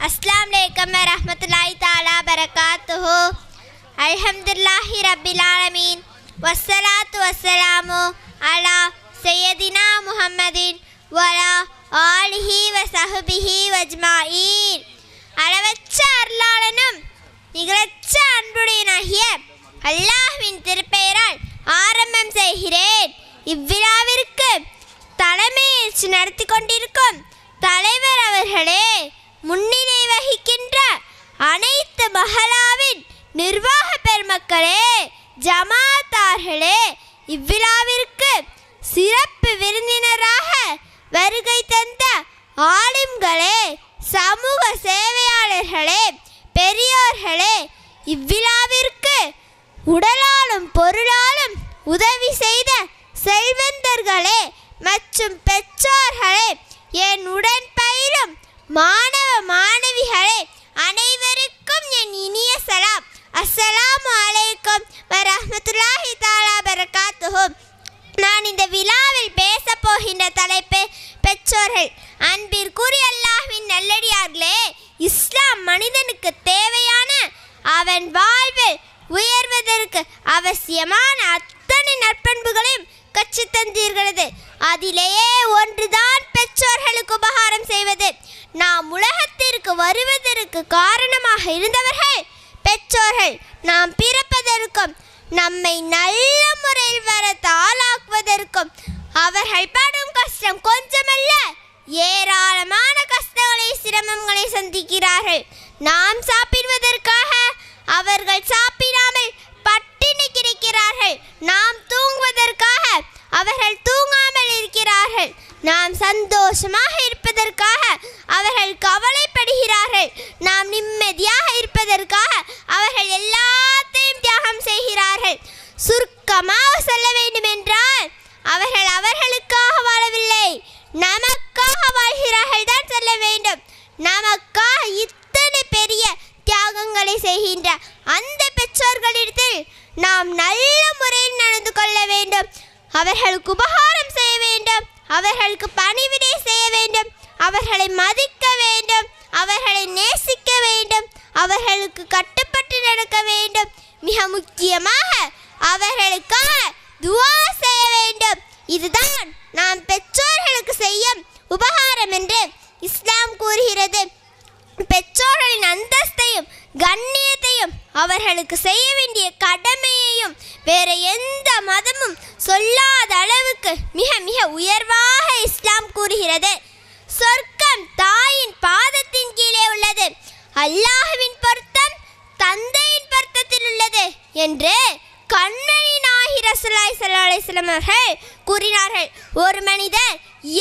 அஸ்லாம் வலைக்கம் வரஹமத்துல்லாஹி தாலா பரகாத்துஹு அல்ஹம்துலில்லாஹி ரப்பில் ஆலமீன் வஸ்ஸலாத்து வஸ்ஸலாமு அலா சையதினா முஹம்மதின் வலா ஆலிஹி வசஹபிஹி வஜ்மாயின் அளவற்ற அருளாளனும் நிகழற்ற அன்புடையனாகிய அல்லாஹ்வின் திருப்பெயரால் ஆரம்பம் செய்கிறேன் இவ்விழாவிற்கு தலைமையேற்று நடத்தி கொண்டிருக்கும் தலைவர் அவர்களே முன்னிலை வகிக்கின்ற அனைத்து மஹலாவின் நிர்வாக பெருமக்களே ஜமாத்தார்களே இவ்விழாவிற்கு சிறப்பு விருந்தினராக வருகை தந்த ஆலிம்களே சமூக சேவையாளர்களே பெரியோர்களே இவ்விழாவிற்கு உடலாலும் பொருளாலும் உதவி செய்த செல்வந்தர்களே மற்றும் பெற்றோர்களே என் உடன் பயிலும் மாணவ மாணவிகளே அனைவருக்கும் என் இனிய சலாம். அஸ்ஸலாம் அலைக்கும் வரஹ்மத்துல்லாஹி தாலா பரகாத்துஹு. நான் இந்த விழாவில் பேச போகின்ற தலைப்பு பெற்றோர்கள். அன்பிற்குரிய அல்லாஹ்வின் நல்லடியார்களே இஸ்லாம் மனிதனுக்கு தேவையான அவன் வாழ்வில் உயர்வதற்கு அவசியமான அத்தனை நற்பண்புகளையும் கற்றுத் தந்திருக்கிறது அதிலேயே ஒன்றுதான் பெற்றோர்களுக்கு உபகாரம் செய்வது. நாம் உலகத்திற்கு வருவதற்கு காரணமாக இருந்தவர்கள் பெற்றோர்கள். நாம் பிறப்பதற்கும் நம்மை நல்ல முறையில் வர தாளாக்குவதற்கும் அவர்கள் படும் கஷ்டம் கொஞ்சமல்ல ஏராளமான கஷ்டங்களை சிரமங்களை சந்திக்கிறார்கள். நாம் சாப்பிடுவதற்கு நமக்காக வாழ்கிறார்கள் தான் சொல்ல வேண்டும். நமக்காக இத்தனை பெரிய தியாகங்களை செய்கின்ற அந்த பெற்றோர்களிடத்தில் நாம் நல்ல முறையில் நடந்து கொள்ள வேண்டும். அவர்களுக்கு உபகாரம் செய்ய வேண்டும். அவர்களுக்கு பணிவிடை செய்ய வேண்டும். அவர்களை மதிக்க வேண்டும். அவர்களை நேசிக்க வேண்டும். அவர்களுக்கு கட்டுப்பட்டு நடக்க வேண்டும். மிக முக்கியமாக அவர்களுக்காக துவா செய்ய வேண்டும். இதுதான் நாம் பெற்றோர்களுக்கு செய்யும் உபகாரம் என்று இஸ்லாம் கூறுகிறது. பெற்றோர்களின் அந்தஸ்தையும் கண்ணியத்தையும் அவர்களுக்கு செய்ய வேண்டிய கடமையையும் வேற எந்த மதமும் சொல்லாத அளவுக்கு மிக மிக உயர்வாக இஸ்லாம் கூறுகிறது. சொர்க்கம் தாயின் பாதத்தின் கீழே உள்ளது. அல்லாஹுவின் பொருத்தம் தந்தையின் பொருத்தத்தில் உள்ளது என்று கண்ணனின் ரசூலாய் சல்லா அலிஸ்லம் அவர்கள் கூறினார்கள் ஒரு மனிதர்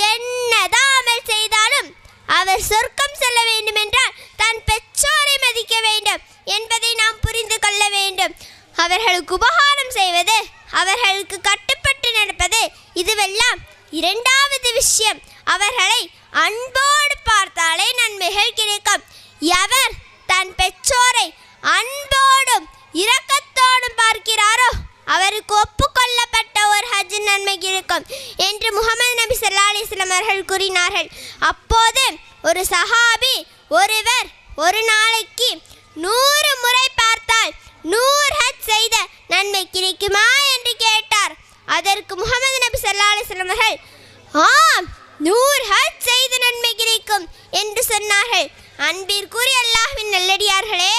என்னதான் அமல் செய்தாலும் அவர் சொர்க்கம் செல்ல வேண்டுமென்றால் தன் பெற்றோரை மதிக்க வேண்டும் என்பதை நாம் புரிந்து கொள்ள வேண்டும். அவர்களுக்கு உபகாரம் செய்வது அவர்களுக்கு கட்டுப்பட்டு நடப்பது இதுவெல்லாம் இரண்டாவது விஷயம். அவர்களை அன்போடு பார்த்தாலே நன்மைகள் கிடைக்கும். எவர் தன் பெற்றோரை அன்போடும் இரக்கத்தோடும் பார்க்கிறார் இருக்கும் என்று முகமது நபி சல்லா அலைஹி அவர்கள் கூறினார்கள். அப்போது ஒரு சஹாபி ஒருவர் ஒரு நாளைக்கு நூறு முறை பார்த்தால் நூறு ஹஜ் செய்த நன்மை கிடைக்குமா என்று கேட்டார். அதற்கு முகமது நபி சல்லா அலைஹி அவர்கள் ஆம் நூறு ஹஜ் செய்த நன்மை கிடைக்கும் என்று சொன்னார்கள். அன்பிற்குரிய அல்லாஹ்வின் நல்லடியார்களே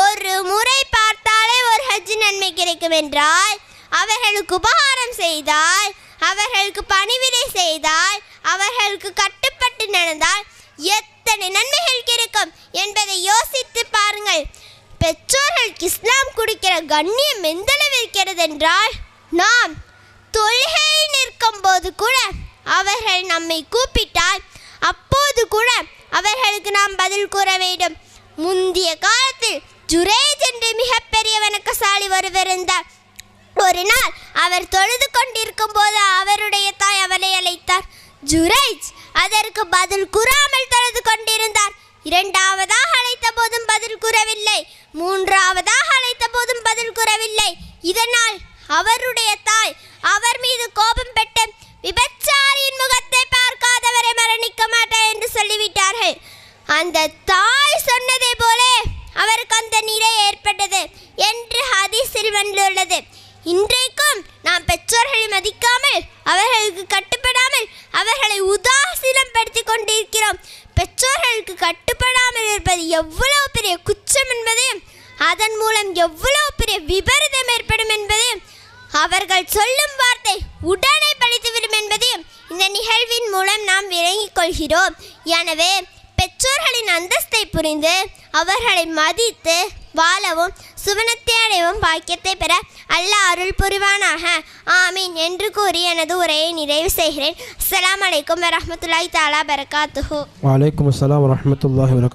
ஒரு முறை பார்த்தாலே ஒரு ஹஜ் நன்மை கிடைக்கும் என்றால் அவர்களுக்கு உபகாரம் செய்தால் அவர்களுக்கு பணிவிடை செய்தால் அவர்களுக்கு கட்டுப்பட்டு நடந்தால் எத்தனை நன்மைகள் கிடைக்கும் என்பதை யோசித்து பாருங்கள். பெற்றோர்கள் இஸ்லாம் குடிக்கிற கண்ணியம் எந்தளவு இருக்கிறது என்றால் நாம் தொழுகையில் நிற்கும் போது கூட அவர்கள் நம்மை கூப்பிட்டால் அப்போது கூட அவர்களுக்கு நாம் பதில் கூற வேண்டும். முந்திய காலத்தில் ஜுரேஜ் என்று மிகப்பெரிய வணக்கசாலி ஒருவர் இருந்தார். ஒரு நாள் அவர் தொழுது கொண்டிருக்கும் போது அவருடைய தாய் அவரை அழைத்தார். ஜுரைஜ் அதற்கு பதில் கூறாமல் தொழுது கொண்டிருந்தார். இரண்டாவதாக அழைத்த போதும் பதில் கூறவில்லை. மூன்றாவதாக அழைத்த போதும் பதில் கூறவில்லை. இதனால் அவருடைய தாய் அவர் மீது கோபம் பெற்று விபச்சாரியின் முகத்தை பார்க்காதவரை மரணிக்க மாட்டார் என்று சொல்லிவிட்டார்கள். அந்த தாய் சொன்னதை போலே அவருக்கு அந்த நிலை ஏற்பட்டது என்று ஹதீஸில் வந்துள்ளது இன்றைக்கும் நாம் பெற்றோர்களை மதிக்காமல் அவர்களுக்கு கட்டுப்படாமல் அவர்களை உதாசீனப்படுத்தி கொண்டிருக்கிறோம். பெற்றோர்களுக்கு கட்டுப்படாமல் இருப்பது எவ்வளவு பெரிய குற்றம் என்பதையும் அதன் மூலம் எவ்வளவு பெரிய விபரீதம் ஏற்படும் என்பதையும் அவர்கள் சொல்லும் வார்த்தை உடனே பழித்துவிடும் என்பதையும் இந்த நிகழ்வின் மூலம் நாம் விளங்கிக் கொள்கிறோம். எனவே பெற்றோர்களின் அந்தஸ்தை புரிந்து அவர்களை மதித்து வாழவும் சுவனத்தை அடையவும் பாக்கியத்தை பெற அல்லாஹ் அருள் புரிவானாக. ஆமீன் என்று கூறி எனது உரையை நிறைவு செய்கிறேன். அஸ்லாம் அலைக்கும் வரமத்துல்லாய் தாலா பரகாத்துஹு. வலைக்கம் அஸ்லாம் வரமத்துல்லாஹ்